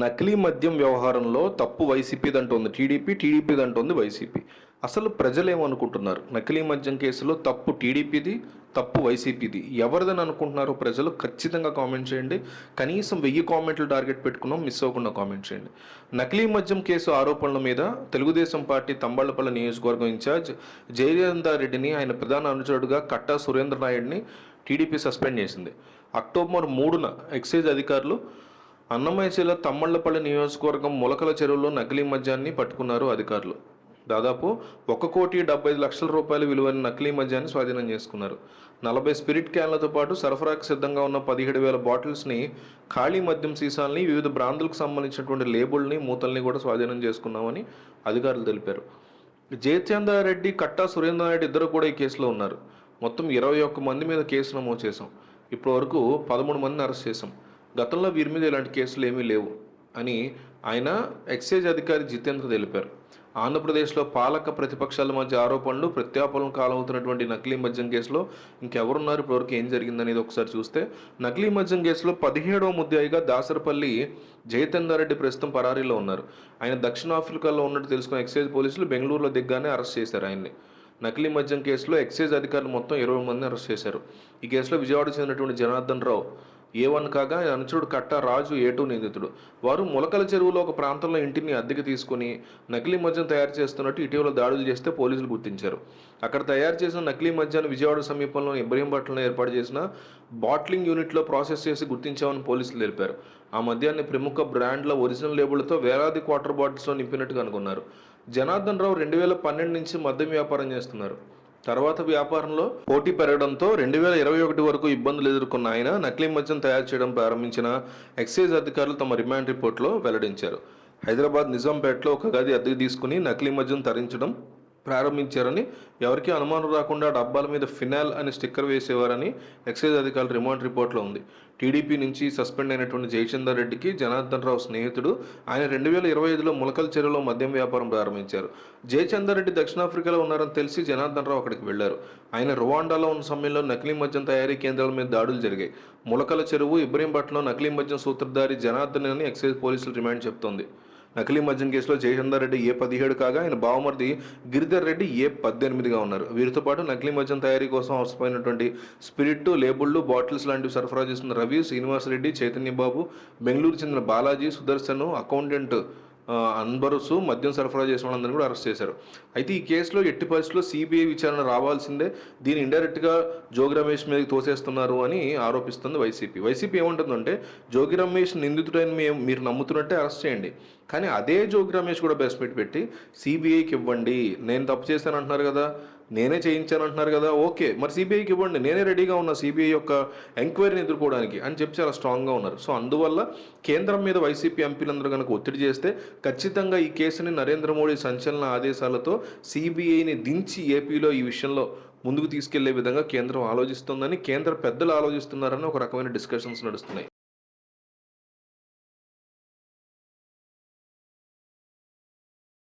నకిలీ మద్యం వ్యవహారంలో తప్పు వైసీపీది అంటోంది టీడీపీ టీడీపీది అంటోంది వైసీపీ. అసలు ప్రజలు ఏమనుకుంటున్నారు నకిలీ మద్యం కేసులో తప్పు టీడీపీది తప్పు వైసీపీది. ఎవరిదని అనుకుంటున్నారో ప్రజలు ఖచ్చితంగా కామెంట్ చేయండి. కనీసం వెయ్యి కామెంట్లు టార్గెట్ పెట్టుకున్నాం మిస్ అవ్వకుండా కామెంట్ చేయండి. నకిలీ మద్యం కేసు ఆరోపణల మీద తెలుగుదేశం పార్టీ తంబళ్ళపల్లి నియోజకవర్గం ఇన్ఛార్జ్ జయరేందర్ రెడ్డిని ఆయన ప్రధాన అనుచరుడుగా కట్టా సురేంద్ర నాయుడిని టీడీపీ సస్పెండ్ చేసింది. అక్టోబర్ మూడున ఎక్సైజ్ అధికారులు అన్నమయ్య జిల్లా తమ్మళ్ళపల్లి నియోజకవర్గం మొలకల చెరువులో నకిలీ మద్యాన్ని పట్టుకున్నారు అధికారులు. దాదాపు ఒక కోటి డెబ్బై ఐదు లక్షల రూపాయల విలువైన నకిలీ మద్యాన్ని స్వాధీనం చేసుకున్నారు. నలభై స్పిరిట్ క్యాన్లతో పాటు సరఫరాకు సిద్ధంగా ఉన్న పదిహేడు వేల బాటిల్స్ని ఖాళీ మద్యం సీసాల్ని వివిధ బ్రాందులకు సంబంధించినటువంటి లేబుల్ని మూతల్ని కూడా స్వాధీనం చేసుకున్నామని అధికారులు తెలిపారు. జయచంద్రారెడ్డి కట్టా సురేంద్ర నాయుడు ఇద్దరు కూడా ఈ కేసులో ఉన్నారు. మొత్తం ఇరవై ఒక్క మంది మీద కేసు నమోదు చేశాం. ఇప్పటి వరకు పదమూడు మందిని అరెస్ట్ చేశాం. గతంలో వీరి మీద ఇలాంటి కేసులు ఏమీ లేవు అని ఆయన ఎక్సైజ్ అధికారి జితేంద్ర తెలిపారు. ఆంధ్రప్రదేశ్లో పాలక ప్రతిపక్షాల మధ్య ఆరోపణలు ప్రత్యాపనలు కాలవుతున్నటువంటి నకిలీ మద్యం కేసులో ఇంకెవరున్నారు? ఇప్పటివరకు ఏం జరిగిందనేది ఒకసారి చూస్తే నకిలీ మద్యం కేసులో పదిహేడవ ముద్దాయిగా దాసరపల్లి జయచందర్ రెడ్డి ప్రస్తుతం పరారీలో ఉన్నారు. ఆయన దక్షిణాఫ్రికాలో ఉన్నట్టు తెలుసుకున్న ఎక్సైజ్ పోలీసులు బెంగళూరులో దిగ్గానే అరెస్ట్ చేశారు ఆయన్ని. నకిలీ మద్యం కేసులో ఎక్సైజ్ అధికారులు మొత్తం ఇరవై మందిని అరెస్ట్ చేశారు. ఈ కేసులో విజయవాడ చెందినటువంటి జనార్దన్ రావు ఏ వన్ కాగా అనుచరుడు కట్ట రాజు ఏ టూ నిందితుడు. వారు ములకల చెరువులో ఒక ప్రాంతంలో ఇంటిని అద్దెకి తీసుకుని నకిలీ మద్యం తయారు చేస్తున్నట్టు ఇటీవల దాడులు చేస్తే పోలీసులు గుర్తించారు. అక్కడ తయారు చేసిన నకిలీ మద్యాన్ని విజయవాడ సమీపంలో ఇబ్రహీంపట్నంలో ఏర్పాటు చేసిన బాట్లింగ్ యూనిట్లో ప్రాసెస్ చేసి గుర్తించామని పోలీసులు తెలిపారు. ఆ మద్యాన్ని ప్రముఖ బ్రాండ్ల ఒరిజినల్ లేబుల్తో వేలాది క్వార్టర్ బాటిల్స్లో నింపినట్టు కనుగొన్నారు జనార్దన్ రావు రెండు వేల పన్నెండు నుంచి మద్యం వ్యాపారం చేస్తున్నారు. తర్వాత వ్యాపారంలో పోటీ పెరగడంతో రెండు వేల ఇరవై ఒకటి వరకు ఇబ్బందులు ఎదుర్కొన్న ఆయన నకిలీ మద్యం తయారు చేయడం ప్రారంభించిన ఎక్సైజ్ అధికారులు తమ రిమాండ్ రిపోర్ట్లో వెల్లడించారు. హైదరాబాద్ నిజాంపేటలో ఒక గది అద్దెకు తీసుకుని నకిలీ మద్యం తరించడం ప్రారంభించారని ఎవరికీ అనుమానం రాకుండా డబ్బాల మీద ఫినాల్ అని స్టిక్కర్ వేసేవారని ఎక్సైజ్ అధికారుల రిమాండ్ రిపోర్ట్లో ఉంది. టీడీపీ నుంచి సస్పెండ్ అయినటువంటి జయచందర్ రెడ్డికి జనార్దన్ రావు స్నేహితుడు. ఆయన రెండు వేల ఇరవై ఐదులో ములకల్ చెరువులో మద్యం వ్యాపారం ప్రారంభించారు. జయచందర్ రెడ్డి దక్షిణాఫ్రికాలో ఉన్నారని తెలిసి జనార్దన్ రావు అక్కడికి వెళ్ళారు ఆయన రువాండాలో ఉన్న సమయంలో నకిలీ మద్యం తయారీ కేంద్రాల మీద దాడులు జరిగాయి. ములకల చెరువు ఇబ్రహీంపట్నంలో నకిలీ మద్యం సూత్రధారి జనార్దన్ అని ఎక్సైజ్ పోలీసులు రిమాండ్ చెప్తోంది. నకిలీ మద్యం కేసులో జయచందర్ రెడ్డి ఏ పదిహేడు కాగా ఆయన బావమర్ది గిరిధర్ రెడ్డి ఏ పద్దెనిమిదిగా ఉన్నారు. వీరితో పాటు నకిలీ మద్యం తయారీ కోసం అవసరమైనటువంటి స్పిరిట్ లేబుళ్ళు బాటిల్స్ లాంటివి సరఫరా చేస్తున్న రవి శ్రీనివాస్ రెడ్డి చైతన్య బాబు బెంగళూరు చెందిన బాలాజీ సుదర్శన్ అకౌంటెంట్ అన్బరుసు మద్యం సరఫరా చేసిన వాళ్ళందరినీ కూడా అరెస్ట్ చేశారు. అయితే ఈ కేసులో ఎట్టి పరిస్థితుల్లో సిబిఐ విచారణ రావాల్సిందే. దీన్ని ఇండైరెక్ట్గా జోగి రమేష్ మీదకి తోసేస్తున్నారు అని ఆరోపిస్తుంది వైసీపీ వైసీపీ ఏమంటుందంటే జోగి రమేష్ నిందితుడని మేము మీరు నమ్ముతున్నట్టే అరెస్ట్ చేయండి. కానీ అదే జోగి రమేష్ కూడా బెస్ట్ మీట్ పెట్టి సిబిఐకి ఇవ్వండి. నేను తప్పు చేశాను అంటున్నారు కదా. నేనే చేయించాను అంటున్నారు కదా. ఓకే మరి సిబిఐకి ఇవ్వండి. నేనే రెడీగా ఉన్నా సిబిఐ యొక్క ఎంక్వైరీని ఎదుర్కోవడానికి అని చెప్పి చాలా స్ట్రాంగ్గా ఉన్నారు. సో అందువల్ల కేంద్రం మీద వైసీపీ ఎంపీలందరూ కనుక ఒత్తిడి చేస్తే ఖచ్చితంగా ఈ కేసుని నరేంద్ర మోడీ సంచలన ఆదేశాలతో సిబిఐని దించి ఏపీలో ఈ విషయంలో ముందుకు తీసుకెళ్ళే విధంగా కేంద్రం ఆలోచిస్తుందని కేంద్ర పెద్దలు ఆలోచిస్తున్నారని ఒక రకమైన డిస్కషన్స్ నడుస్తున్నాయి.